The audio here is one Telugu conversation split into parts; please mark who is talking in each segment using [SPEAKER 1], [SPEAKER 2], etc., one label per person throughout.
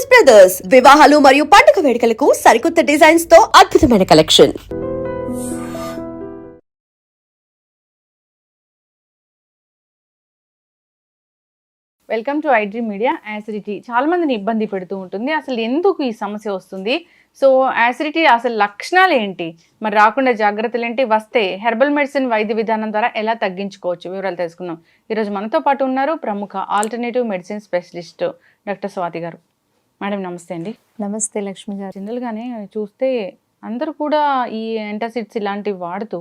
[SPEAKER 1] చాయిస్ బ్రదర్స్ వివాహాలు మరియు పండుగ వేడుకలకు సరికొత్త డిజైన్స్తో అద్భుతమైన collection
[SPEAKER 2] welcome to iDream Media acidity చాలా మందిని ఇబ్బంది పెడుతూ ఉంటుంది. అసలు ఎందుకు ఈ సమస్య వస్తుంది? సో యాసిడిటీ అసలు లక్షణాలు ఏంటి? మరి రాకుండా జాగ్రత్తలు ఏంటి? వస్తే హెర్బల్ మెడిసిన్ వైద్య విధానం ద్వారా ఎలా తగ్గించుకోవచ్చు? వివరాలు తెలుసుకుందాం. ఈరోజు మనతో పాటు ఉన్నారు ప్రముఖ alternative medicine specialist doctor Swathi garu. Madam నమస్తే అండి.
[SPEAKER 3] నమస్తే లక్ష్మి గారు.
[SPEAKER 2] జనరల్గానే చూస్తే అందరూ కూడా ఈ ఎంటాసిడ్స్ ఇలాంటివి వాడుతూ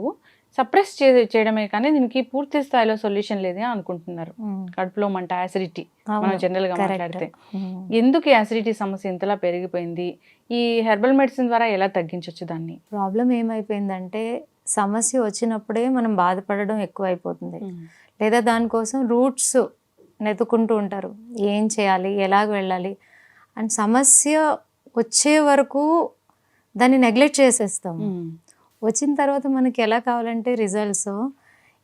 [SPEAKER 2] సప్రెస్ చే చేయడమే కానీ దీనికి పూర్తి స్థాయిలో సొల్యూషన్ లేదే అనుకుంటున్నారు. కడుపులో మంట యాసిడిటీ మనం
[SPEAKER 3] అవును,
[SPEAKER 2] జనరల్గా
[SPEAKER 3] correct.
[SPEAKER 2] మాట్లాడితే. ఎందుకు యాసిడిటీ సమస్య ఇంతలా పెరిగిపోయింది? ఈ హెర్బల్ మెడిసిన్ ద్వారా ఎలా తగ్గించవచ్చు దాన్ని?
[SPEAKER 3] ప్రాబ్లం ఏమైపోయిందంటే సమస్య వచ్చినప్పుడే మనం బాధపడడం ఎక్కువైపోతుంది. లేదా దానికోసం రూట్స్ నెతుకుంటూ ఉంటారు. ఏం చేయాలి? ఎలాగ వెళ్ళాలి? అండ్ సమస్య వచ్చే వరకు దాన్ని నెగ్లెక్ట్ చేసేస్తాం వచ్చిన తర్వాత మనకి ఎలా కావాలంటే రిజల్ట్స్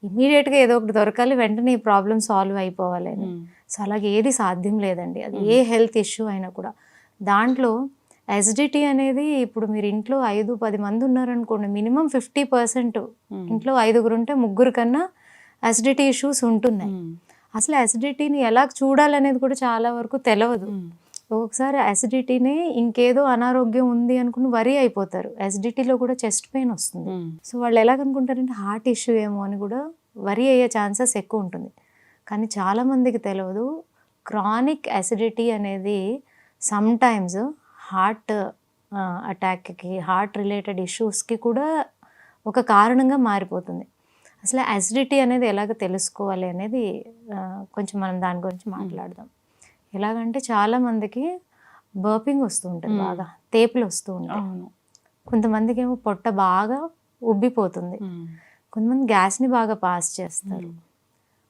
[SPEAKER 3] ఇమీడియట్గా ఏదో ఒకటి దొరకాలి వెంటనే ఈ ప్రాబ్లం సాల్వ్ అయిపోవాలి అని. సో అలాగే ఏది సాధ్యం లేదండి. అది ఏ హెల్త్ ఇష్యూ అయినా కూడా. దాంట్లో ఎసిడిటీ అనేది ఇప్పుడు మీరు ఇంట్లో ఐదు పది మంది ఉన్నారనుకోండి మినిమం ఫిఫ్టీ పర్సెంట్ ఇంట్లో ఐదుగురు ఉంటే ముగ్గురు కన్నా అసిడిటీ ఇష్యూస్ ఉంటున్నాయి. అసలు అసిడిటీని ఎలా చూడాలనేది కూడా చాలా వరకు తెలియదు ఒక్కొక్కసారి అసిడిటీనే ఇంకేదో అనారోగ్యం ఉంది అనుకుని వరి అయిపోతారు. అసిడిటీలో కూడా చెస్ట్ పెయిన్ వస్తుంది. సో వాళ్ళు ఎలాగనుకుంటారంటే హార్ట్ ఇష్యూ ఏమో అని కూడా వరి అయ్యే ఛాన్సెస్ ఎక్కువ ఉంటుంది. కానీ చాలామందికి తెలియదు క్రానిక్ అసిడిటీ అనేది సమ్ టైమ్స్ హార్ట్ అటాక్కి హార్ట్ రిలేటెడ్ ఇష్యూస్కి కూడా ఒక కారణంగా మారిపోతుంది. అసలు అసిడిటీ అనేది ఎలాగ తెలుసుకోవాలి అనేది కొంచెం మనం దాని గురించి మాట్లాడదాం. ఎలాగంటే చాలామందికి బర్పింగ్ వస్తూ ఉంటుంది. బాగా తేపులు వస్తూ ఉంటాయి. కొంతమందికి ఏమో పొట్ట బాగా ఉబ్బిపోతుంది. కొంతమంది గ్యాస్ని బాగా పాస్ చేస్తారు.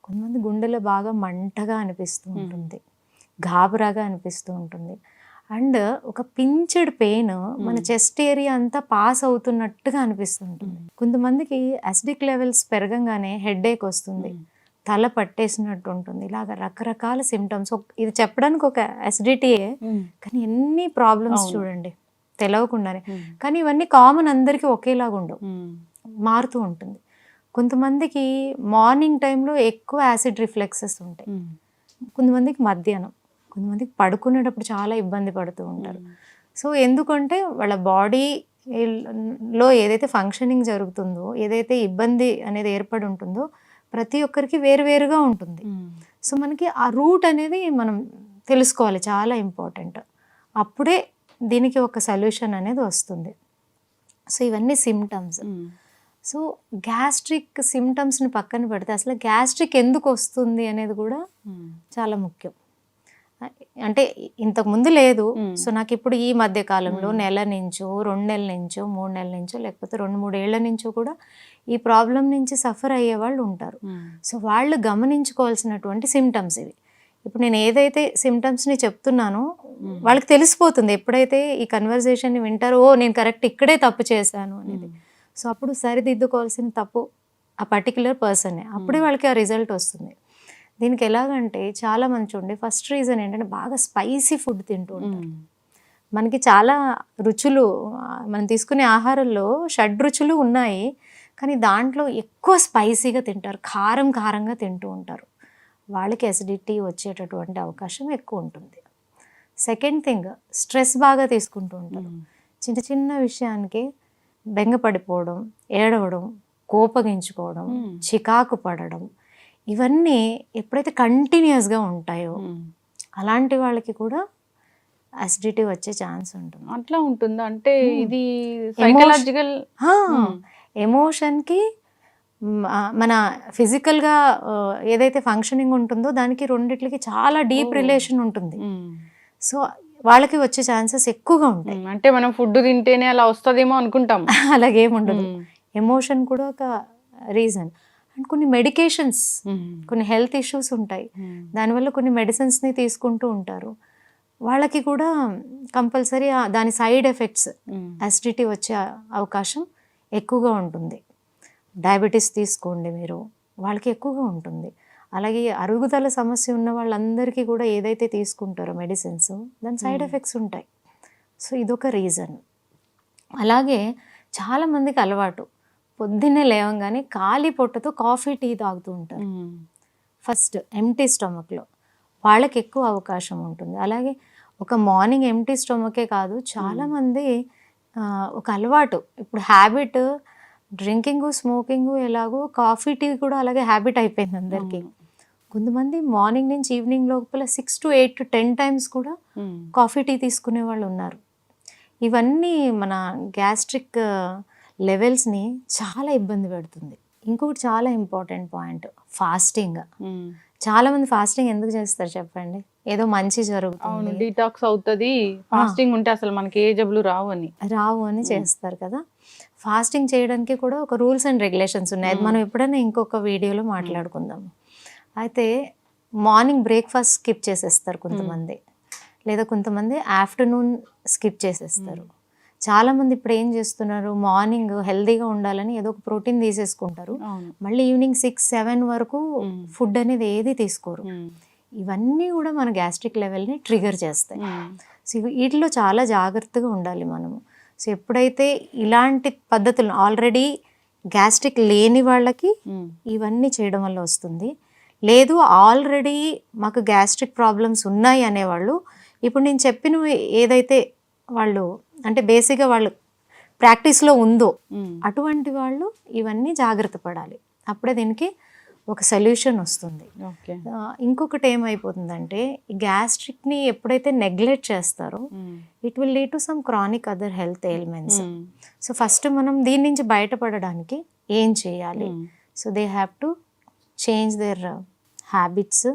[SPEAKER 3] కొంతమంది గుండెలో బాగా మంటగా అనిపిస్తూ ఉంటుంది. గాబరాగా అనిపిస్తూ ఉంటుంది. అండ్ ఒక పించెడ్ పెయిన్ మన చెస్ట్ ఏరియా అంతా పాస్ అవుతున్నట్టుగా అనిపిస్తుంటుంది కొంతమందికి అసిడిక్ లెవెల్స్ పెరగంగానే హెడ్ వస్తుంది. తల పట్టేసినట్టు ఉంటుంది. ఇలాగ రకరకాల సిమ్టమ్స్ ఇది చెప్పడానికి ఒక అసిడిటీయే కానీ ఎన్ని ప్రాబ్లమ్స్. చూడండి తెలవకుండానే. కానీ ఇవన్నీ కామన్ అందరికీ ఒకేలాగా ఉండవు. మారుతూ ఉంటుంది. కొంతమందికి మార్నింగ్ టైంలో ఎక్కువ యాసిడ్ రిఫ్లెక్సెస్ ఉంటాయి. కొంతమందికి మధ్యాహ్నం కొంతమందికి పడుకునేటప్పుడు చాలా ఇబ్బంది పడుతూ ఉంటారు. సో ఎందుకంటే వాళ్ళ బాడీ లో ఏదైతే ఫంక్షనింగ్ జరుగుతుందో ఏదైతే ఇబ్బంది అనేది ఏర్పడి ఉంటుందో ప్రతి ఒక్కరికి వేరువేరుగా ఉంటుంది. సో మనకి ఆ రూట్ అనేది మనం తెలుసుకోవాలి. చాలా ఇంపార్టెంట్. అప్పుడే దీనికి ఒక సొల్యూషన్ అనేది వస్తుంది. సో ఇవన్నీ సిమ్టమ్స్. సో గ్యాస్ట్రిక్ సిమ్టమ్స్ని పక్కన పెడితే అసలు గ్యాస్ట్రిక్ ఎందుకు వస్తుంది అనేది కూడా చాలా ముఖ్యం. అంటే ఇంతకు ముందు లేదు. సో నాకు ఇప్పుడు ఈ మధ్య కాలంలో. నెల నుంచో రెండు నెలల నుంచో మూడు నెలల నుంచో లేకపోతే రెండు మూడు ఏళ్ళ నుంచో కూడా ఈ ప్రాబ్లం నుంచి సఫర్ అయ్యే వాళ్ళు ఉంటారు. సో వాళ్ళు గమనించుకోవాల్సినటువంటి సిమ్టమ్స్ ఇవి. ఇప్పుడు నేను ఏదైతే సిమ్టమ్స్ని చెప్తున్నానో వాళ్ళకి తెలిసిపోతుంది ఎప్పుడైతే ఈ కన్వర్జేషన్ని వింటారో ఓ నేను కరెక్ట్ ఇక్కడే తప్పు చేశాను అనేది. సో అప్పుడు సరిదిద్దుకోవాల్సిన తప్పు ఆ పర్టికులర్ పర్సనే అప్పుడే వాళ్ళకి ఆ రిజల్ట్ వస్తుంది. దీనికి ఎలాగంటే చాలా మంది చూడండి ఫస్ట్ రీజన్ ఏంటంటే బాగా స్పైసీ ఫుడ్ తింటూ ఉంటారు మనకి చాలా రుచులు మనం తీసుకునే ఆహారంలో షడ్ రుచులు ఉన్నాయి కానీ దాంట్లో ఎక్కువ స్పైసీగా తింటారు కారం కారంగా తింటూ ఉంటారు. వాళ్ళకి అసిడిటీ వచ్చేటటువంటి అవకాశం ఎక్కువ ఉంటుంది. సెకండ్ థింగ్ స్ట్రెస్ బాగా తీసుకుంటూ ఉంటారు. చిన్న చిన్న విషయానికి బెంగపడిపోవడం ఏడవడం కోపగించుకోవడం. చికాకు పడడం ఇవన్నీ ఎప్పుడైతే కంటిన్యూస్గా ఉంటాయో అలాంటి వాళ్ళకి కూడా అసిడిటీ వచ్చే ఛాన్స్ ఉంటుంది.
[SPEAKER 2] అట్లా ఉంటుందా. అంటే. ఇది సైకలాజికల్
[SPEAKER 3] ఎమోషన్కి మన ఫిజికల్గా ఏదైతే ఫంక్షనింగ్ ఉంటుందో దానికి రెండిట్లకి చాలా డీప్. రిలేషన్ ఉంటుంది. సో వాళ్ళకి వచ్చే ఛాన్సెస్ ఎక్కువగా ఉంటాయి.
[SPEAKER 2] అంటే మనం ఫుడ్ తింటేనే అలా వస్తుందేమో అనుకుంటాం.
[SPEAKER 3] అలాగేం ఉండదు. ఎమోషన్ కూడా ఒక రీజన్. అండ్ కొన్ని మెడికేషన్స్ కొన్ని హెల్త్ ఇష్యూస్ ఉంటాయి. దానివల్ల కొన్ని మెడిసిన్స్ని తీసుకుంటూ ఉంటారు. వాళ్ళకి కూడా కంపల్సరీ దాని సైడ్ ఎఫెక్ట్స్ అసిడిటీ వచ్చే అవకాశం ఎక్కువగా ఉంటుంది. డయాబెటీస్ తీసుకోండి మీరు వాళ్ళకి ఎక్కువగా ఉంటుంది. అలాగే అరుగుదల సమస్య ఉన్న వాళ్ళందరికీ కూడా ఏదైతే తీసుకుంటారో మెడిసిన్స్ దాని సైడ్. ఎఫెక్ట్స్ ఉంటాయి. సో ఇదొక రీజన్. అలాగే చాలామందికి అలవాటు. పొద్దున్నే లేవంగానే ఖాళీ పొట్టతో కాఫీ టీ తాగుతూ ఉంటారు. ఫస్ట్ ఎంటీ స్టమక్లో వాళ్ళకి ఎక్కువ అవకాశం ఉంటుంది. అలాగే ఒక మార్నింగ్ ఎంటీ స్టమకే కాదు చాలామంది ఒక అలవాటు. ఇప్పుడు హ్యాబిట్ డ్రింకింగ్ స్మోకింగ్ ఎలాగో కాఫీ టీ కూడా అలాగే హ్యాబిట్ అయిపోయింది అందరికీ. కొంతమంది మార్నింగ్ నుంచి ఈవినింగ్ లోపల six to eight to ten times కూడా కాఫీ టీ తీసుకునే వాళ్ళు ఉన్నారు. ఇవన్నీ మన గ్యాస్ట్రిక్ లెవెల్స్ని చాలా ఇబ్బంది పెడుతుంది. ఇంకొకటి చాలా ఇంపార్టెంట్ పాయింట్ ఫాస్టింగ్. చాలా మంది ఫాస్టింగ్ ఎందుకు చేస్తారు చెప్పండి? ఏదో మంచి జరుగుతుంది.
[SPEAKER 2] డీటాక్స్ అవుతుంది. ఫాస్టింగ్ ఉంటే అసలు మనకి ఏ జబ్బులు రావు అని.
[SPEAKER 3] రావు అని చేస్తారు కదా. ఫాస్టింగ్ చేయడానికి కూడా ఒక రూల్స్ అండ్ రెగ్యులేషన్స్ ఉన్నాయి. మనం ఎప్పుడైనా ఇంకొక వీడియోలో మాట్లాడుకుందాం. అయితే మార్నింగ్ బ్రేక్ఫాస్ట్ స్కిప్ చేసేస్తారు కొంతమంది. లేదా కొంతమంది ఆఫ్టర్నూన్ స్కిప్ చేసేస్తారు. చాలామంది ఇప్పుడు ఏం చేస్తున్నారు? మార్నింగ్ హెల్తీగా ఉండాలని ఏదో ఒక ప్రోటీన్ తీసేసుకుంటారు. మళ్ళీ ఈవినింగ్ సిక్స్ సెవెన్ వరకు. ఫుడ్ అనేది ఏది తీసుకోరు. ఇవన్నీ కూడా మన గ్యాస్ట్రిక్ లెవెల్ని ట్రిగర్ చేస్తాయి. సో వీటిలో చాలా జాగ్రత్తగా ఉండాలి మనము. సో ఎప్పుడైతే ఇలాంటి పద్ధతులు ఆల్రెడీ గ్యాస్ట్రిక్ లేని వాళ్ళకి ఇవన్నీ చేయడం వల్ల వస్తుంది. లేదు ఆల్రెడీ మాకు గ్యాస్ట్రిక్ ప్రాబ్లమ్స్ ఉన్నాయి అనేవాళ్ళు. ఇప్పుడు నేను చెప్పిన ఏదైతే వాళ్ళు అంటే బేసిక్గా వాళ్ళు ప్రాక్టీస్లో ఉందో అటువంటి వాళ్ళు ఇవన్నీ జాగ్రత్త పడాలి. అప్పుడే దీనికి ఒక సొల్యూషన్ వస్తుంది. ఇంకొకటి ఏమైపోతుందంటే గ్యాస్ట్రిక్ని ఎప్పుడైతే నెగ్లెక్ట్ చేస్తారో it will lead to some chronic other health ailments. So first మనం దీని నుంచి బయటపడడానికి ఏం చేయాలి? So they have to change their habits.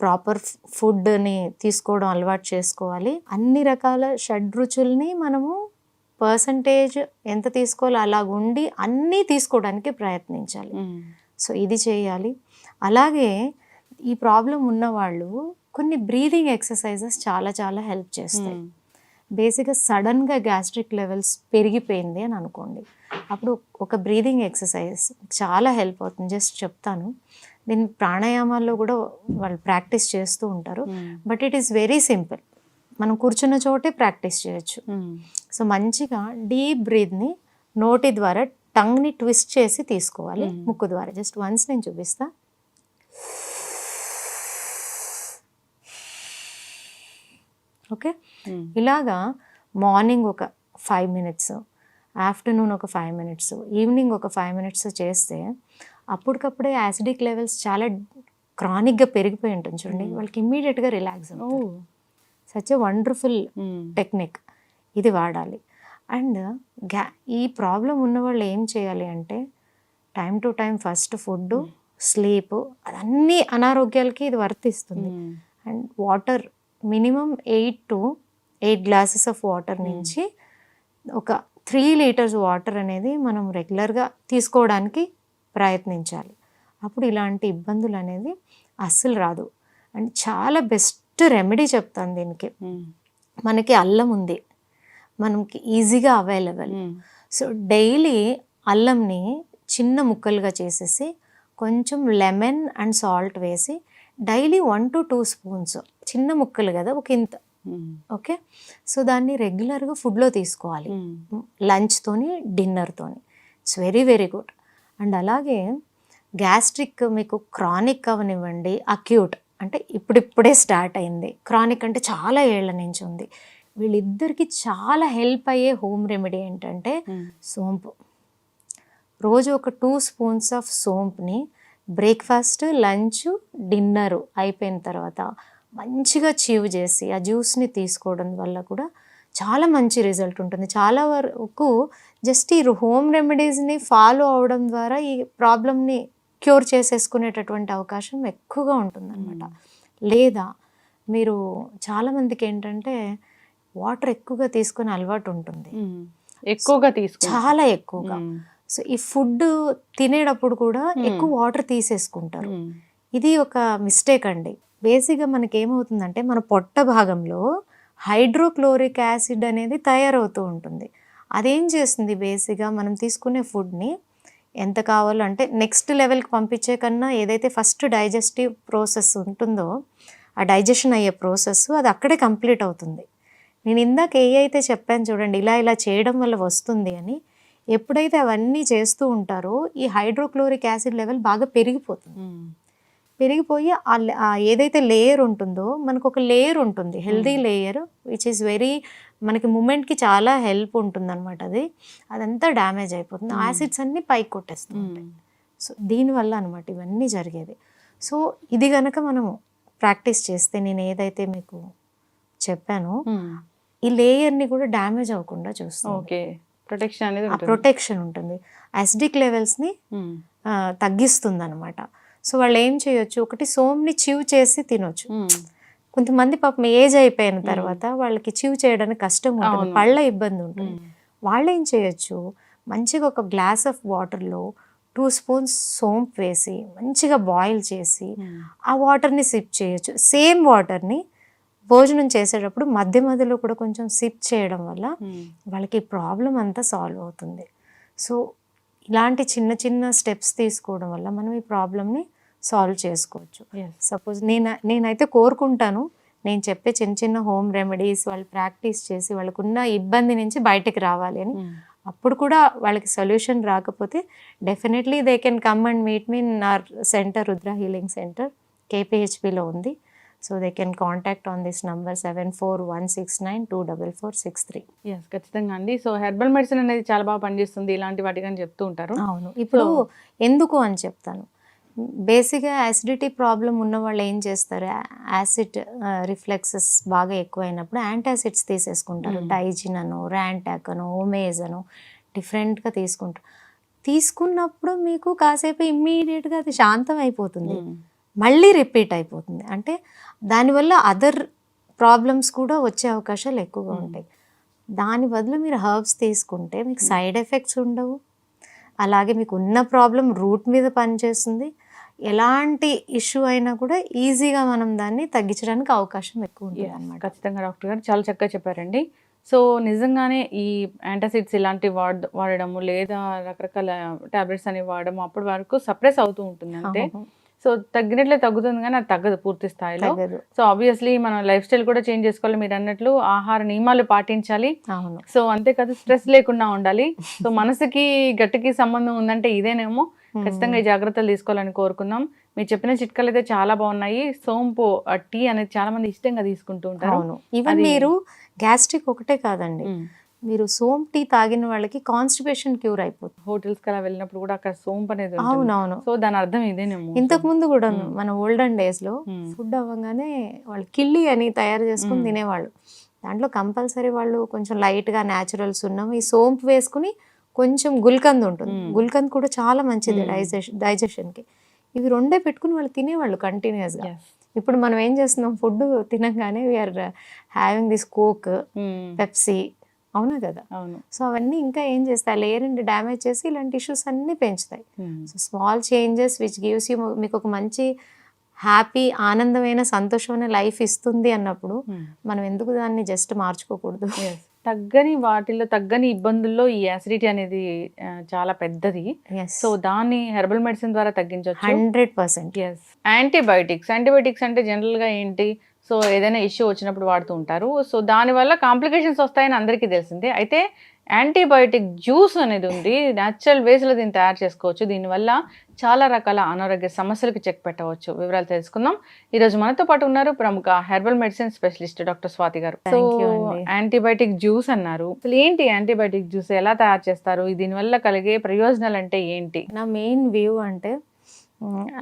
[SPEAKER 3] Proper ఫుడ్ని తీసుకోవడం అలవాటు చేసుకోవాలి. అన్ని రకాల షడ్రుచుల్ని మనము పర్సంటేజ్ ఎంత తీసుకోవాలో అలాగ ఉండి అన్నీ తీసుకోవడానికి ప్రయత్నించాలి. సో ఇది చేయాలి. అలాగే ఈ ప్రాబ్లం ఉన్నవాళ్ళు కొన్ని బ్రీదింగ్ ఎక్సర్సైజెస్ చాలా చాలా హెల్ప్ చేస్తాయి. బేసిక్గా సడన్గా గ్యాస్ట్రిక్ లెవెల్స్ పెరిగిపోయింది అని అనుకోండి. అప్పుడు ఒక బ్రీదింగ్ ఎక్సర్సైజ్ చాలా హెల్ప్ అవుతుంది. జస్ట్ చెప్తాను. దీని ప్రాణాయామాల్లో కూడా వాళ్ళు ప్రాక్టీస్ చేస్తూ ఉంటారు. But it is very simple మనం కూర్చున్న చోటే ప్రాక్టీస్ చేయొచ్చు. సో మంచిగా డీప్ బ్రీత్ని నోటి ద్వారా టంగ్ని ట్విస్ట్ చేసి తీసుకోవాలి.
[SPEAKER 2] Hmm.
[SPEAKER 3] ముక్కు ద్వారా. జస్ట్ వన్స్ నేను చూపిస్తా. ఓకే ఇలాగా మార్నింగ్ ఒక ఫైవ్ మినిట్స్ ఆఫ్టర్నూన్ ఒక ఫైవ్ మినిట్స్ ఈవినింగ్ ఒక ఫైవ్ మినిట్స్ చేస్తే అప్పటికప్పుడే యాసిడిక్ లెవెల్స్ చాలా క్రానిక్గా పెరిగిపోయి ఉంటుంది చూడండి.
[SPEAKER 2] Hmm.
[SPEAKER 3] వాళ్ళకి ఇమ్మీడియట్గా relax such a wonderful technique ఇది వాడాలి. అండ్ గ్యా ఈ ప్రాబ్లం ఉన్న వాళ్ళు ఏం చేయాలి అంటే time to time first food sleep అదన్నీ అనారోగ్యాలకి ఇది వర్తిస్తుంది. And water minimum eight to eight glasses of water నుంచి ఒక త్రీ లీటర్స్ వాటర్ అనేది మనం రెగ్యులర్గా తీసుకోవడానికి ప్రయత్నించాలి. అప్పుడు ఇలాంటి ఇబ్బందులు అనేది అస్సలు రాదు. అండ్ చాలా బెస్ట్ రెమెడీ చెప్తాను దీనికి. మనకి అల్లం ఉంది. మనకి ఈజీగా అవైలబుల్. సో డైలీ అల్లంని చిన్న ముక్కలుగా చేసేసి కొంచెం లెమన్ అండ్ సాల్ట్ వేసి daily one to two spoons చిన్న ముక్కలు కదా ఒక ఇంత. ఓకే? సో దాన్ని రెగ్యులర్గా ఫుడ్లో తీసుకోవాలి. లంచ్తోని డిన్నర్తోని. It's very very good. And అలాగే గ్యాస్ట్రిక్ మీకు క్రానిక్ అవనివ్వండి అక్యూట్ అంటే ఇప్పుడిప్పుడే స్టార్ట్ అయింది. క్రానిక్ అంటే చాలా ఏళ్ళ నుంచి ఉంది. వీళ్ళిద్దరికి చాలా హెల్ప్ అయ్యే హోమ్ రెమెడీ ఏంటంటే సోంపు. రోజు ఒక టూ స్పూన్స్ ఆఫ్ సోంప్ని బ్రేక్ఫాస్ట్ లంచ్ డిన్నర్ అయిపోయిన తర్వాత మంచిగా చీవ్ చేసి ఆ జ్యూస్ని తీసుకోవడం వల్ల కూడా చాలా మంచి రిజల్ట్ ఉంటుంది. చాలా వరకు జస్ట్ ఈ హోమ్ రెమెడీస్ని ఫాలో అవడం ద్వారా ఈ ప్రాబ్లమ్ని క్యూర్ చేసేసుకునేటటువంటి అవకాశం ఎక్కువగా ఉంటుందన్నమాట. లేదా మీరు చాలామందికి ఏంటంటే వాటర్ ఎక్కువగా తీసుకునే అలవాటు ఉంటుంది.
[SPEAKER 2] ఎక్కువగా తీసుకుంటా
[SPEAKER 3] చాలా ఎక్కువగా. సో ఈ ఫుడ్ తినేటప్పుడు కూడా. ఎక్కువ వాటర్ తీసేసుకుంటారు. ఇది ఒక మిస్టేక్ అండి. బేసిక్గా మనకి ఏమవుతుందంటే మన పొట్ట భాగంలో హైడ్రోక్లోరిక్ యాసిడ్ అనేది తయారవుతూ ఉంటుంది. అదేం చేస్తుంది? బేసిక్గా మనం తీసుకునే ఫుడ్ని ఎంత కావాలో అంటే నెక్స్ట్ లెవెల్కి పంపించే కన్నా ఏదైతే ఫస్ట్ డైజెస్టివ్ ప్రాసెస్ ఉంటుందో ఆ డైజెషన్ అయ్యే ప్రాసెస్ అది అక్కడే కంప్లీట్ అవుతుంది. నేను ఇందాక ఏ అయితే చెప్పాను చూడండి ఇలా ఇలా చేయడం వల్ల వస్తుంది అని ఎప్పుడైతే అవన్నీ చేస్తూ ఉంటారో ఈ హైడ్రోక్లోరిక్ యాసిడ్ లెవెల్ బాగా పెరిగిపోతుంది. పెరిగిపోయి ఏదైతే లేయర్ ఉంటుందో మనకు ఒక లేయర్ ఉంటుంది healthy layer which is very మనకి మూమెంట్కి చాలా హెల్ప్ ఉంటుంది అనమాట అది. అదంతా డ్యామేజ్ అయిపోతుంది.
[SPEAKER 2] Hmm.
[SPEAKER 3] యాసిడ్స్ అన్నీ పైకి కొట్టేస్తుంది సో దీనివల్ల అనమాట ఇవన్నీ జరిగేది. సో ఇది గనక మనము ప్రాక్టీస్ చేస్తే నేను ఏదైతే మీకు చెప్పాను ఈ లేయర్ని కూడా డ్యామేజ్ అవ్వకుండా చూస్తాను
[SPEAKER 2] ఓకే ప్రొటెక్షన్ అనేది.
[SPEAKER 3] ప్రొటెక్షన్ ఉంటుంది. అసిడిక్ లెవెల్స్ని. తగ్గిస్తుంది అనమాట సో వాళ్ళు ఏం చేయొచ్చు ఒకటి సోమ్ని చివ్ చేసి తినొచ్చు. కొంతమంది పాపం ఏజ్ అయిపోయిన తర్వాత వాళ్ళకి చివ్ చేయడానికి కష్టం ఉంటుంది. పళ్ళ ఇబ్బంది ఉంటుంది. వాళ్ళు ఏం చేయొచ్చు మంచిగా ఒక గ్లాస్ ఆఫ్ వాటర్లో టూ స్పూన్స్ సోంప్ వేసి మంచిగా బాయిల్ చేసి. ఆ వాటర్ని సిప్ చేయొచ్చు సేమ్ వాటర్ని భోజనం చేసేటప్పుడు మధ్య మధ్యలో కూడా కొంచెం సిప్ చేయడం వల్ల. వాళ్ళకి ప్రాబ్లం అంతా సాల్వ్ అవుతుంది సో ఇలాంటి చిన్న చిన్న స్టెప్స్ తీసుకోవడం వల్ల మనం ఈ ప్రాబ్లమ్ని సాల్వ్ చేసుకోవచ్చు. సపోజ్ నేను నేనైతే కోరుకుంటాను నేను చెప్పే చిన్న చిన్న హోమ్ రెమెడీస్ వాళ్ళు ప్రాక్టీస్ చేసి వాళ్ళకున్న ఇబ్బంది నుంచి బయటకు రావాలి అని
[SPEAKER 2] ఉమ్.
[SPEAKER 3] అప్పుడు కూడా వాళ్ళకి సొల్యూషన్ రాకపోతే definitely they can come and meet me in our centre Rudra healing centre కేపీహెచ్పిలో ఉంది so they can contact on this number seven four one six nine two double four six three
[SPEAKER 2] yes ఖచ్చితంగా అండి. సో హెర్బల్ మెడిసిన్ అనేది చాలా బాగా పనిచేస్తుంది. ఇలాంటి వాటికి అని చెప్తూ ఉంటారు.
[SPEAKER 3] అవును. ఇప్పుడు ఎందుకు అని చెప్తాను. బేసిక్గా యాసిడిటీ ప్రాబ్లం ఉన్న వాళ్ళు ఏం చేస్తారు? యాసిడ్ రిఫ్లెక్సెస్ బాగా ఎక్కువైనప్పుడు యాంటాసిడ్స్ తీసేసుకుంటారు. డైజిన్ అను ర్యాంటాక్ అను ఓమేజ్ అను డిఫరెంట్గా తీసుకుంటారు. తీసుకున్నప్పుడు మీకు కాసేపు ఇమ్మీడియట్గా అది శాంతం అయిపోతుంది
[SPEAKER 2] ఉమ్.
[SPEAKER 3] మళ్ళీ రిపీట్ అయిపోతుంది. అంటే దానివల్ల అదర్ ప్రాబ్లమ్స్ కూడా వచ్చే అవకాశాలు ఎక్కువగా
[SPEAKER 2] Hmm.
[SPEAKER 3] ఉంటాయి. దాని బదులు మీరు హర్బ్స్ తీసుకుంటే మీకు సైడ్ ఎఫెక్ట్స్ ఉండవు. అలాగే మీకు ఉన్న ప్రాబ్లం రూట్ మీద పనిచేస్తుంది. ఎలాంటి ఇష్యూ అయినా కూడా ఈజీగా మనం దాన్ని తగ్గించడానికి అవకాశం ఎక్కువ ఉంటుంది అనమాట
[SPEAKER 2] ఖచ్చితంగా డాక్టర్ గారు చాలా చక్కగా చెప్పారండి. సో నిజంగానే ఈ యాంటాసిడ్స్ ఇలాంటివి వాడ వాడడము లేదా రకరకాల టాబ్లెట్స్ అనేవి వాడడం అప్పటి వరకు సప్రెస్ అవుతూ ఉంటుంది అంతే సో తగ్గినట్లే తగ్గుతుంది కానీ అది తగ్గదు పూర్తి స్థాయిలో. సో ఆబ్వియస్లీ మన లైఫ్ స్టైల్ కూడా చేంజ్ చేసుకోవాలి. మీరు అన్నట్లు ఆహార నియమాలు పాటించాలి. సో అంతేకాదు స్ట్రెస్ లేకుండా ఉండాలి. సో మనసుకి గట్టికి సంబంధం ఉందంటే ఇదేనేమో ఖచ్చితంగా ఈ జాగ్రత్తలు తీసుకోవాలని కోరుకుందాం. మీరు చెప్పిన చిట్కాలు అయితే చాలా బాగున్నాయి. సోంపు టీ అనేది చాలా మంది ఇష్టంగా తీసుకుంటూ ఉంటారు.
[SPEAKER 3] ఈవెన్ మీరు గ్యాస్ట్రిక్ ఒకటే కాదండి. మీరు సోమ్ టీ తాగిన వాళ్ళకి కాన్స్టిపేషన్ క్యూర్ అయిపోతుంది
[SPEAKER 2] హోటల్స్కి అలా వెళ్ళినప్పుడు కూడా అక్కడ సోంపు అనేది.
[SPEAKER 3] అవునవును
[SPEAKER 2] సో దాని అర్థం ఇదేనేమో
[SPEAKER 3] ఇంతకు ముందు కూడా
[SPEAKER 2] మ్మ్.
[SPEAKER 3] మన ఓల్డెన్
[SPEAKER 2] డేస్లో.
[SPEAKER 3] ఫుడ్ అవ్వగానే వాళ్ళు కిల్లి అని తయారు చేసుకుని
[SPEAKER 2] మ్మ్.
[SPEAKER 3] తినేవాళ్ళు దాంట్లో కంపల్సరీ వాళ్ళు కొంచెం లైట్గా న్యాచురల్స్ ఉన్నాం ఈ సోంపు వేసుకుని కొంచెం గుల్కంద్ ఉంటుంది. గుల్కంద్ కూడా చాలా మంచిది. డైజెషన్ డైజెషన్కి ఇవి రెండే పెట్టుకుని వాళ్ళు తినేవాళ్ళు
[SPEAKER 2] కంటిన్యూస్గా.
[SPEAKER 3] ఇప్పుడు మనం ఏం చేస్తున్నాం ఫుడ్ తినగానే we're having this Coke. Pepsi అవునా కదా
[SPEAKER 2] అవును
[SPEAKER 3] సో అవన్నీ ఇంకా ఏం చేస్తాయి లేయర్ డ్యామేజ్ చేసి ఇలాంటి ఇష్యూస్ అన్నీ పెంచుతాయి. So small changes which gives you మీకు ఒక మంచి హ్యాపీ ఆనందమైన సంతోషమైన లైఫ్ ఇస్తుంది అన్నప్పుడు. మనం ఎందుకు దాన్ని జస్ట్ మార్చుకోకూడదు.
[SPEAKER 2] తగ్గని వాటిల్లో తగ్గని ఇబ్బందుల్లో ఈ యాసిడిటీ అనేది చాలా పెద్దది. సో దాన్ని హెర్బల్ మెడిసిన్ ద్వారా తగ్గించవచ్చు
[SPEAKER 3] hundred percent
[SPEAKER 2] yes antibiotics antibiotics అంటే జనరల్గా ఏంటి? సో ఏదైనా ఇష్యూ వచ్చినప్పుడు వాడుతూ ఉంటారు. సో దానివల్ల కాంప్లికేషన్స్ వస్తాయని అందరికీ తెలిసిందే. అయితే యాంటీబయాటిక్ జ్యూస్ అనేది ఉంది. న్యాచురల్ వేస్లో దీన్ని తయారు చేసుకోవచ్చు. దీనివల్ల చాలా రకాల అనారోగ్య సమస్యలకు చెక్ పెట్టవచ్చు. వివరాలు తెలుసుకుందాం. ఈరోజు మనతో పాటు ఉన్నారు ప్రముఖ herbal medicine specialist doctor Swathi garu. So. Antibiotic juice అన్నారు. అసలు ఏంటి యాంటీబయాటిక్ జ్యూస్? ఎలా తయారు చేస్తారు? దీనివల్ల కలిగే ప్రయోజనాలు అంటే ఏంటి?
[SPEAKER 3] నా మెయిన్ వ్యూ అంటే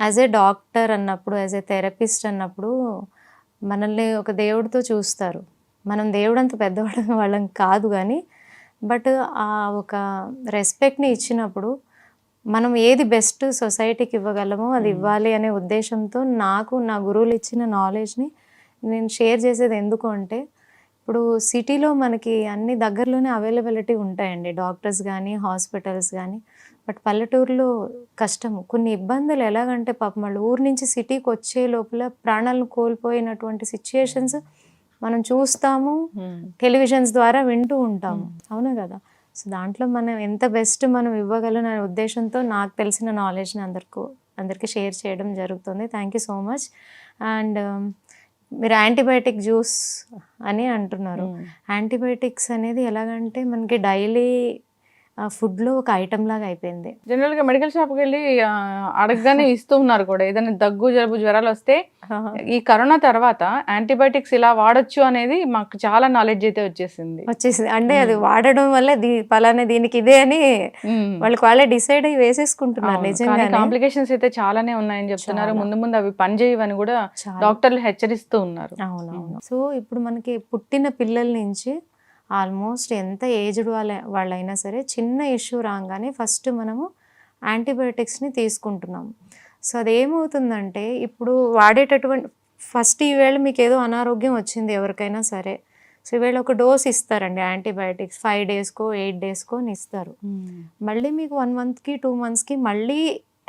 [SPEAKER 3] యాజ్ ఏ డాక్టర్ అన్నప్పుడు యాజ్ ఏ థెరపిస్ట్ అన్నప్పుడు మనల్ని ఒక దేవుడితో చూస్తారు. మనం దేవుడు అంత పెద్దవాళ్ళం వాళ్ళం కాదు కానీ బట్ ఆ ఒక రెస్పెక్ట్ని ఇచ్చినప్పుడు మనం ఏది బెస్ట్ సొసైటీకి ఇవ్వగలమో అది ఇవ్వాలి అనే ఉద్దేశంతో నాకు నా గురువులు ఇచ్చిన నాలెడ్జ్ని నేను షేర్ చేసేది ఎందుకు అంటే ఇప్పుడు సిటీలో మనకి అన్ని దగ్గరలోనే అవైలబిలిటీ ఉంటాయండి. డాక్టర్స్ కానీ హాస్పిటల్స్ కానీ బట్ పల్లెటూరులో కష్టము. కొన్ని ఇబ్బందులు ఎలాగంటే పాపం వాళ్ళు ఊరు నుంచి సిటీకి వచ్చే లోపల ప్రాణాలను కోల్పోయినటువంటి సిచ్యుయేషన్స్ మనం చూస్తాము టెలివిజన్స్ ద్వారా వింటూ ఉంటాము. అవునా కదా? సో దాంట్లో మనం ఎంత బెస్ట్ మనం ఇవ్వగలం అనే ఉద్దేశంతో నాకు తెలిసిన నాలెడ్జ్ని అందరికీ అందరికీ షేర్ చేయడం జరుగుతుంది. Thank you so much and మీరు యాంటీబయాటిక్ జ్యూస్ అని అంటున్నారు. యాంటీబయాటిక్స్ అనేది ఎలాగంటే మనకి డైలీ ఫుడ్లో ఒక ఐటమ్ లాగా అయిపోయింది.
[SPEAKER 2] జనరల్గా మెడికల్ షాప్కి వెళ్ళి అడగగానే ఇస్తూ ఉన్నారు కూడా. ఏదైనా దగ్గు జలుబు జ్వరాలు వస్తే ఈ కరోనా తర్వాత యాంటీబయాటిక్స్ ఇలా వాడొచ్చు అనేది మాకు చాలా నాలెడ్జ్ అయితే వచ్చేసింది.
[SPEAKER 3] వచ్చేసింది. అంటే అది వాడడం వల్ల దీ పలానా దీనికి ఇదే అని. వాళ్ళకి వాళ్ళే డిసైడ్ అయ్యి వేసేసుకుంటున్నారు నిజంగా
[SPEAKER 2] కాంప్లికేషన్స్ అయితే చాలానే ఉన్నాయని చెప్తున్నారు. ముందు ముందు అవి పనిచేయవని కూడా డాక్టర్లు హెచ్చరిస్తూ ఉన్నారు.
[SPEAKER 3] అవునవును. సో ఇప్పుడు మనకి పుట్టిన పిల్లల నుంచి ఆల్మోస్ట్ ఎంత ఏజ్డ్ వాళ్ళ వాళ్ళైనా సరే చిన్న ఇష్యూ రాగానే ఫస్ట్ మనము యాంటీబయాటిక్స్ని తీసుకుంటున్నాం. సో అదేమవుతుందంటే ఇప్పుడు వాడేటటువంటి ఫస్ట్ ఈవేళ మీకు ఏదో అనారోగ్యం వచ్చింది ఎవరికైనా సరే. సో ఈవేళ ఒక డోస్ ఇస్తారండి యాంటీబయాటిక్స్. ఫైవ్ డేస్కో ఎయిట్ డేస్కో అని ఇస్తారు. మళ్ళీ మీకు వన్ మంత్కి టూ మంత్స్కి మళ్ళీ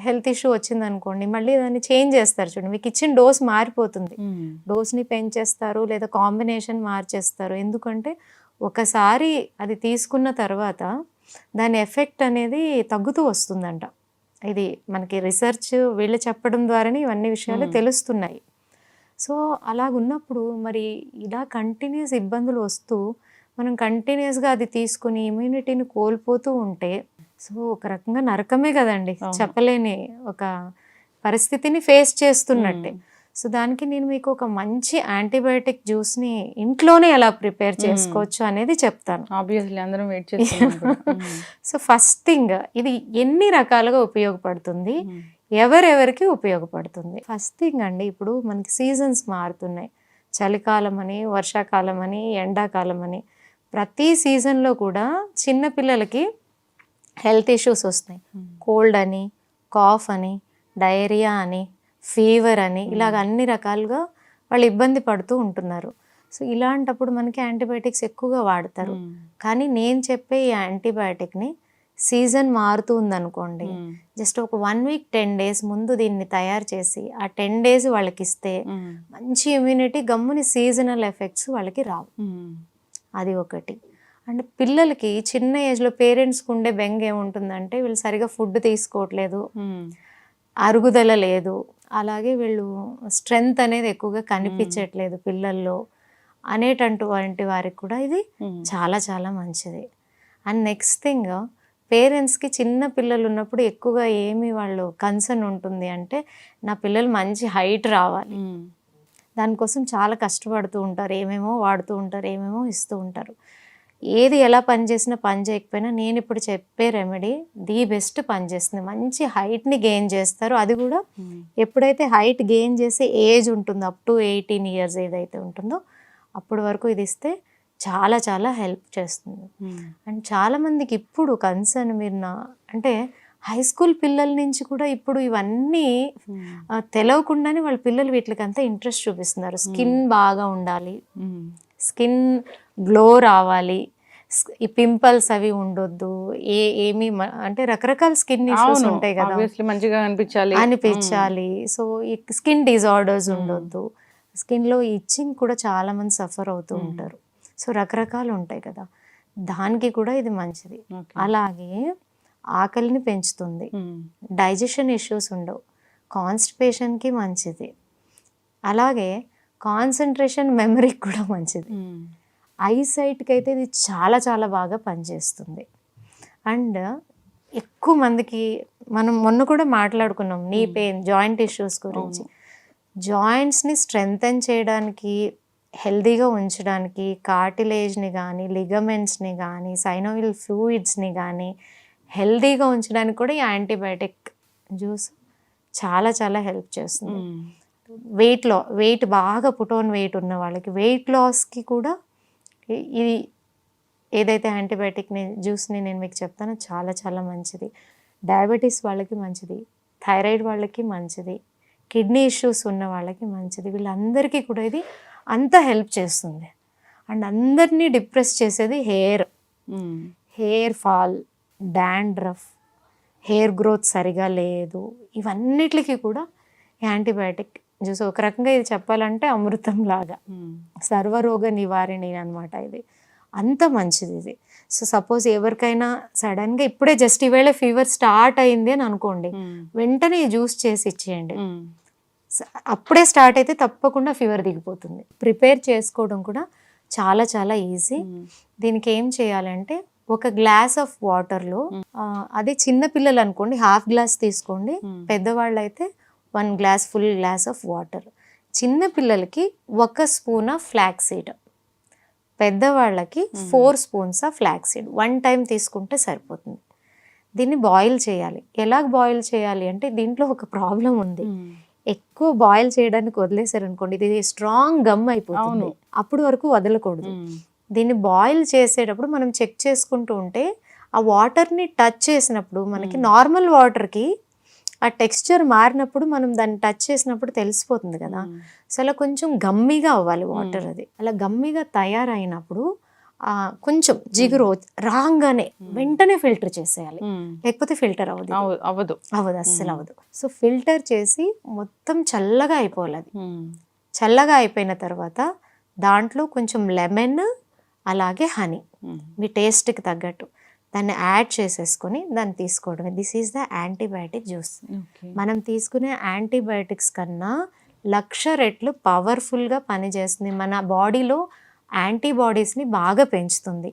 [SPEAKER 3] హెల్త్ ఇష్యూ వచ్చింది అనుకోండి మళ్ళీ దాన్ని చేంజ్ చేస్తారు చూడండి. మీకు ఇచ్చిన డోస్ మారిపోతుంది. డోస్ని పెంచేస్తారు లేదా కాంబినేషన్ మార్చేస్తారు. ఎందుకంటే ఒకసారి అది తీసుకున్న తర్వాత దాని ఎఫెక్ట్ అనేది తగ్గుతూ వస్తుందంట. ఇది మనకి రీసెర్చ్ వీళ్ళు చెప్పడం ద్వారానే ఇవన్నీ విషయాలు. తెలుస్తున్నాయి. సో అలాగున్నప్పుడు మరి ఇలా కంటిన్యూస్ ఇబ్బందులు వస్తూ మనం కంటిన్యూస్గా అది తీసుకుని ఇమ్యూనిటీని కోల్పోతూ ఉంటే సో ఒక రకంగా నరకమే కదండి. చెప్పలేని ఒక పరిస్థితిని ఫేస్ చేస్తున్నట్టే. సో దానికి నేను మీకు ఒక మంచి యాంటీబయాటిక్ జ్యూస్ని ఇంట్లోనే ఎలా ప్రిపేర్. చేసుకోవచ్చు అనేది చెప్తాను.
[SPEAKER 2] ఆబ్వియస్లీ అందరం వెయిట్.
[SPEAKER 3] సో ఫస్ట్ థింగ్ ఇది ఎన్ని రకాలుగా ఉపయోగపడుతుంది. ఎవరెవరికి ఉపయోగపడుతుంది? ఫస్ట్ థింగ్ అండి ఇప్పుడు మనకి సీజన్స్ మారుతున్నాయి. చలికాలం అని వర్షాకాలం అని ఎండాకాలం అని. ప్రతి సీజన్లో కూడా చిన్న పిల్లలకి హెల్త్ ఇష్యూస్ వస్తాయి కోల్డ్ అని కాఫ్ అని డయేరియా అని ఫీవర్ అని ఇలాగ అన్ని రకాలుగా వాళ్ళు ఇబ్బంది పడుతూ ఉంటున్నారు సో ఇలాంటప్పుడు మనకి యాంటీబయాటిక్స్ ఎక్కువగా వాడతారు. కానీ నేను చెప్పే ఈ యాంటీబయాటిక్ని సీజన్ మారుతూ ఉందనుకోండి. జస్ట్ ఒక వన్ వీక్ టెన్ డేస్ ముందు దీన్ని తయారు చేసి ఆ టెన్ డేస్ వాళ్ళకి ఇస్తే. మంచి ఇమ్యూనిటీ గమ్ముని సీజనల్ ఎఫెక్ట్స్ వాళ్ళకి రావు. అది ఒకటి అండ్ పిల్లలకి చిన్న ఏజ్లో పేరెంట్స్కి ఉండే బెంగ ఏముంటుందంటే వీళ్ళు సరిగా ఫుడ్ తీసుకోవట్లేదు. అరుగుదల లేదు. అలాగే వీళ్ళు స్ట్రెంగ్త్ అనేది ఎక్కువగా కనిపించట్లేదు పిల్లల్లో అనేటటువంటి వారికి కూడా ఇది. చాలా చాలా మంచిది. అండ్ నెక్స్ట్ థింగ్ పేరెంట్స్కి చిన్న పిల్లలు ఉన్నప్పుడు ఎక్కువగా ఏమి వాళ్ళు కన్సర్న్ ఉంటుంది అంటే నా పిల్లలు మంచి హైట్ రావాలి. దానికోసం చాలా కష్టపడుతూ ఉంటారు. ఏమేమో వాడుతూ ఉంటారు ఏమేమో ఇస్తూ ఉంటారు. ఏది ఎలా పనిచేసినా పని చేయకపోయినా నేను ఇప్పుడు చెప్పే రెమెడీ ది బెస్ట్ పనిచేస్తుంది మంచి హైట్ని గెయిన్ చేస్తారు అది కూడా
[SPEAKER 2] మ్మ్.
[SPEAKER 3] ఎప్పుడైతే హైట్ గెయిన్ చేసే ఏజ్ ఉంటుందో అప్ టు ఎయిటీన్ ఇయర్స్ ఏదైతే ఉంటుందో అప్పటి వరకు ఇది ఇస్తే చాలా చాలా హెల్ప్ చేస్తుంది
[SPEAKER 2] మ్మ్.
[SPEAKER 3] అండ్ చాలామందికి ఇప్పుడు కన్సర్న్ మీరు నా అంటే హై స్కూల్ పిల్లల నుంచి కూడా ఇప్పుడు ఇవన్నీ. ఆ, తెలవకుండానే వాళ్ళ పిల్లలు వీటికి అంతా ఇంట్రెస్ట్ చూపిస్తున్నారు స్కిన్ బాగా ఉండాలి. స్కిన్ గ్లో రావాలి. ఈ పింపుల్స్ అవి ఉండొద్దు. ఏ ఏమి అంటే రకరకాల స్కిన్ ఇష్యూస్ ఉంటాయి కదా.
[SPEAKER 2] మంచిగా అనిపించాలి.
[SPEAKER 3] అనిపించాలి. సో ఈ స్కిన్ డిజార్డర్స్ ఉండొద్దు. స్కిన్లో ఇచ్చింగ్ కూడా చాలా మంది సఫర్ అవుతూ. ఉంటారు. సో రకరకాలు ఉంటాయి కదా. దానికి కూడా ఇది మంచిది. అలాగే ఆకలిని పెంచుతుంది. డైజెషన్ ఇష్యూస్ ఉండవు. కాన్స్టిపేషన్కి మంచిది. అలాగే కాన్సన్ట్రేషన్ మెమరీకి కూడా మంచిది. ఐసైట్కి అయితే ఇది చాలా చాలా బాగా పనిచేస్తుంది. అండ్ ఎక్కువ మందికి మనం మొన్న కూడా మాట్లాడుకున్నాం నీ పెయిన్ జాయింట్ ఇష్యూస్ గురించి. జాయింట్స్ని స్ట్రెంగ్తన్ చేయడానికి హెల్దీగా ఉంచడానికి కార్టిలేజ్ని కానీ లిగమెంట్స్ని కానీ సైనోవిల్ ఫ్లూయిడ్స్ని కానీ హెల్దీగా ఉంచడానికి కూడా ఈ యాంటీబయాటిక్ జ్యూస్ చాలా చాలా హెల్ప్ చేస్తుంది. వెయిట్ లా వెయిట్ బాగా పుటోన్ వెయిట్ ఉన్న వాళ్ళకి వెయిట్ లాస్కి కూడా ఇది ఏదైతే యాంటీబయాటిక్ని జ్యూస్ని నేను మీకు చెప్తానో చాలా చాలా మంచిది. డయాబెటీస్ వాళ్ళకి మంచిది. థైరాయిడ్ వాళ్ళకి మంచిది. కిడ్నీ ఇష్యూస్ ఉన్న వాళ్ళకి మంచిది. వీళ్ళందరికీ కూడా ఇది అంత హెల్ప్ చేస్తుంది. అండ్ అందరినీ డిప్రెస్ చేసేది hair. Hair fall dandruff hair growth సరిగా లేదు. ఇవన్నిటికి కూడా యాంటీబయాటిక్ జ్యూస్ ఒక రకంగా ఇది చెప్పాలంటే అమృతం లాగా. సర్వరోగ నివారిణి అనమాట ఇది. అంత మంచిది ఇది. సో సపోజ్ ఎవరికైనా సడన్గా ఇప్పుడే జస్ట్ ఈవేళ ఫీవర్ స్టార్ట్ అయింది అని అనుకోండి వెంటనే జ్యూస్ చేసి ఇచ్చేయండి. అప్పుడే స్టార్ట్ అయితే తప్పకుండా ఫీవర్ దిగిపోతుంది. ప్రిపేర్ చేసుకోవడం కూడా చాలా చాలా ఈజీ. దీనికి ఏం చేయాలంటే ఒక గ్లాస్ ఆఫ్ వాటర్లో అదే చిన్న పిల్లలు అనుకోండి హాఫ్ గ్లాస్ తీసుకోండి. పెద్దవాళ్ళు అయితే one glass full glass of water. చిన్న పిల్లలకి ఒక స్పూన్ ఆఫ్ ఫ్లాక్ సీడ్ పెద్దవాళ్ళకి four spoons of flax seed one time తీసుకుంటే సరిపోతుంది. దీన్ని బాయిల్ చేయాలి. ఎలా బాయిల్ చేయాలి అంటే దీంట్లో ఒక ప్రాబ్లం ఉంది. ఎక్కువ బాయిల్ చేయడానికి వదిలేసారు అనుకోండి ఇది స్ట్రాంగ్ గమ్ అయిపోతుంది. అప్పుడు వరకు వదలకూడదు. దీన్ని బాయిల్ చేసేటప్పుడు మనం చెక్ చేసుకుంటూ ఉంటే ఆ వాటర్ని టచ్ చేసినప్పుడు మనకి నార్మల్ వాటర్కి ఆ టెక్స్చర్ మారినప్పుడు మనం దాన్ని టచ్ చేసినప్పుడు తెలిసిపోతుంది కదా. సో అలా కొంచెం గమ్మిగా అవ్వాలి వాటర్ అది. అలా గమ్మిగా తయారైనప్పుడు ఆ కొంచెం జిగురు రాగానే వెంటనే ఫిల్టర్ చేసేయాలి. లేకపోతే ఫిల్టర్ అవ్వదు.
[SPEAKER 2] అవ్వదు.
[SPEAKER 3] అవ్వదు అస్సలు అవ్వదు. సో ఫిల్టర్ చేసి మొత్తం చల్లగా అయిపోవాలి అది. చల్లగా అయిపోయిన తర్వాత దాంట్లో కొంచెం లెమన్ అలాగే హనీ. మీ టేస్ట్కి తగ్గట్టు. దాన్ని యాడ్ చేసేసుకొని దాన్ని తీసుకోవడమే. This is the antibiotic juice మనం తీసుకునే యాంటీబయాటిక్స్ కన్నా లక్ష రెట్లు పవర్ఫుల్గా పనిచేస్తుంది. మన బాడీలో యాంటీబాడీస్ని బాగా పెంచుతుంది.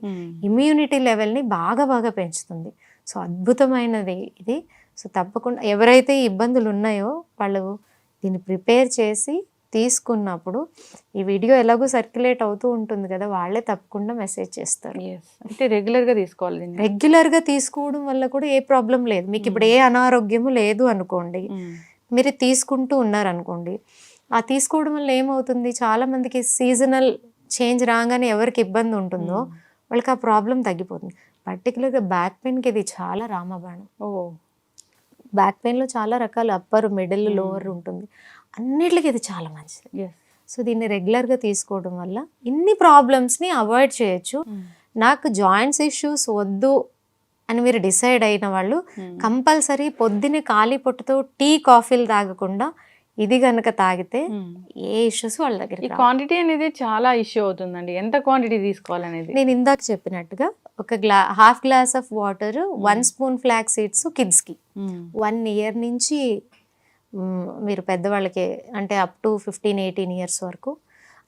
[SPEAKER 3] ఇమ్యూనిటీ లెవెల్ని బాగా బాగా పెంచుతుంది. సో అద్భుతమైనది ఇది. సో తప్పకుండా ఎవరైతే ఇబ్బందులు ఉన్నాయో వాళ్ళు దీన్ని ప్రిపేర్ చేసి తీసుకున్నప్పుడు ఈ వీడియో ఎలాగో సర్క్యులేట్ అవుతూ ఉంటుంది కదా వాళ్ళే తప్పకుండా మెసేజ్ చేస్తారు.
[SPEAKER 2] అంటే రెగ్యులర్గా తీసుకోవాలి
[SPEAKER 3] రెగ్యులర్గా తీసుకోవడం వల్ల కూడా ఏ ప్రాబ్లం లేదు. మీకు ఇప్పుడు ఏ అనారోగ్యము లేదు అనుకోండి
[SPEAKER 2] ఉమ్.
[SPEAKER 3] మీరు తీసుకుంటూ ఉన్నారు అనుకోండి ఆ తీసుకోవడం వల్ల ఏమవుతుంది? చాలా మందికి సీజనల్ చేంజ్ రాగానే ఎవరికి ఇబ్బంది ఉంటుందో వాళ్ళకి ఆ ప్రాబ్లం తగ్గిపోతుంది. పర్టికులర్గా బ్యాక్ పెయిన్కి ఇది చాలా రామబాణం.
[SPEAKER 2] ఓ
[SPEAKER 3] బ్యాక్ పెయిన్లో చాలా రకాల అప్పర్ మిడిల్ లోవర్ ఉంటుంది. అన్నిటికీ ఇది చాలా మంచిది. సో దీన్ని రెగ్యులర్గా తీసుకోవడం వల్ల ఇన్ని ప్రాబ్లమ్స్ని అవాయిడ్ చేయొచ్చు. నాకు జాయింట్స్ ఇష్యూస్ వద్దు అని మీరు డిసైడ్ అయిన వాళ్ళు కంపల్సరీ పొద్దునే ఖాళీ పొట్టుతో టీ కాఫీలు తాగకుండా ఇది గనక తాగితే ఏ ఇష్యూస్ వాళ్ళ
[SPEAKER 2] ఈ
[SPEAKER 3] దగ్గర
[SPEAKER 2] క్వాంటిటీ అనేది చాలా ఇష్యూ అవుతుందండి. ఎంత క్వాంటిటీ తీసుకోవాలనేది?
[SPEAKER 3] నేను ఇందాక చెప్పినట్టుగా ఒక గ్లా half glass of water one spoon flax seeds కిడ్స్కి. వన్ ఇయర్ నుంచి మీరు పెద్దవాళ్ళకి అంటే up to fifteen eighteen years వరకు.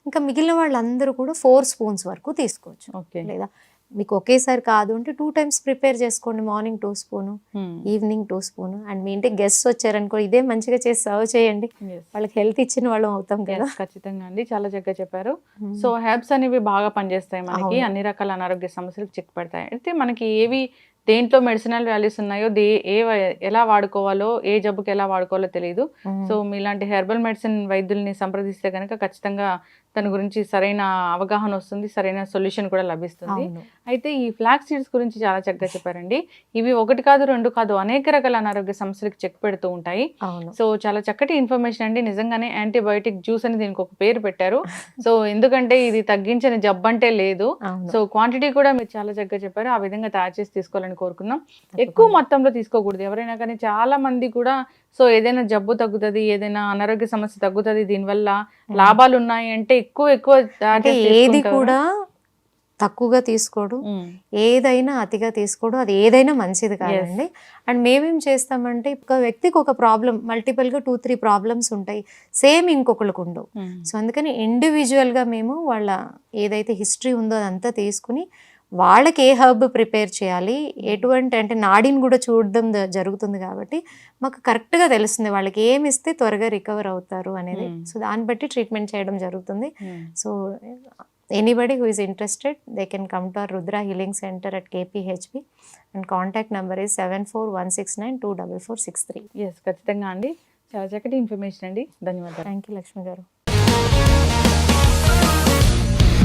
[SPEAKER 3] ఇంకా మిగిలిన వాళ్ళందరూ కూడా ఫోర్ స్పూన్స్ వరకు తీసుకోవచ్చు.
[SPEAKER 2] ఓకే.
[SPEAKER 3] లేదా మీకు ఒకేసారి కాదు అంటే టూ టైమ్స్ ప్రిపేర్ చేసుకోండి. Morning two spoon. Evening two spoon and మీ ఇంటికి గెస్ట్ వచ్చారనుకో ఇదే మంచిగా చేసి సర్వ్ చేయండి. వాళ్ళకి హెల్త్ ఇచ్చిన వాళ్ళం అవుతాం కదా.
[SPEAKER 2] ఖచ్చితంగా అండి. చాలా చక్కగా చెప్పారు. సో హెర్బ్స్ అనేవి బాగా పనిచేస్తాయి మనకి. అన్ని రకాల అనారోగ్య సమస్యలకు చెక్ పెడతాయి. అయితే మనకి ఏవి దేంట్లో మెడిసినల్ వాల్యూస్ ఉన్నాయో దే ఏ ఎలా వాడుకోవాలో ఏ జబ్బుకి ఎలా వాడుకోవాలో తెలియదు. సో మీలాంటి హెర్బల్ మెడిసిన్ వైద్యుల్ని సంప్రదిస్తే కనుక ఖచ్చితంగా దాని గురించి సరైన అవగాహన వస్తుంది సరైన సొల్యూషన్ కూడా లభిస్తుంది. అయితే ఈ ఫ్లాక్ సీడ్స్ గురించి చాలా చక్కగా చెప్పారండి. ఇవి ఒకటి కాదు రెండు కాదు అనేక రకాల అనారోగ్య సమస్యలకు చెక్ పెడుతూ ఉంటాయి. సో చాలా చక్కటి ఇన్ఫర్మేషన్ అండి. నిజంగానే యాంటీబయోటిక్ జ్యూస్ అని దీనికి ఒక పేరు పెట్టారు. సో ఎందుకంటే ఇది తగ్గించని జబ్బు అంటే లేదు. సో క్వాంటిటీ కూడా మీరు చాలా చక్కగా చెప్పారు. ఆ విధంగా తయారు చేసి తీసుకోవాలని కోరుకుందాం ఎక్కువ మొత్తంలో తీసుకోకూడదు. ఎవరైనా కానీ చాలా మంది కూడా సో ఏదైనా జబ్బు తగ్గుతుంది ఏదైనా అనారోగ్య సమస్య తగ్గుతుంది దీనివల్ల లాభాలు ఉన్నాయి అంటే ఎక్కువ ఎక్కువ
[SPEAKER 3] ఏది. కూడా తక్కువగా తీసుకోవడం
[SPEAKER 2] ఉమ్,
[SPEAKER 3] ఏదైనా అతిగా తీసుకోవడం అది ఏదైనా మంచిది కాదండి. అండ్ మేమేం చేస్తామంటే ఒక వ్యక్తికి ఒక ప్రాబ్లం మల్టిపుల్గా టూ త్రీ ప్రాబ్లమ్స్ ఉంటాయి. సేమ్ ఇంకొకరికి ఉండవు. సో అందుకని ఇండివిజువల్గా మేము వాళ్ళ ఏదైతే హిస్టరీ ఉందో అదంతా తీసుకుని వాళ్ళకి ఏ హర్బ్ ప్రిపేర్ చేయాలి? ఎటువంటి అంటే నాడిని కూడా చూడడం జరుగుతుంది కాబట్టి మాకు కరెక్ట్గా తెలుస్తుంది వాళ్ళకి ఏమి ఇస్తే త్వరగా రికవర్ అవుతారు అనేది.
[SPEAKER 2] Hmm.
[SPEAKER 3] సో దాన్ని బట్టి ట్రీట్మెంట్ చేయడం జరుగుతుంది. So anybody who is interested they can come to our Rudra healing centre at KPHB and contact number is seven four one six nine two double four six three
[SPEAKER 2] yes ఖచ్చితంగా అండి. చాలా చక్కటి ఇన్ఫర్మేషన్ అండి. ధన్యవాదాలు.
[SPEAKER 3] థ్యాంక్ యూ లక్ష్మి గారు.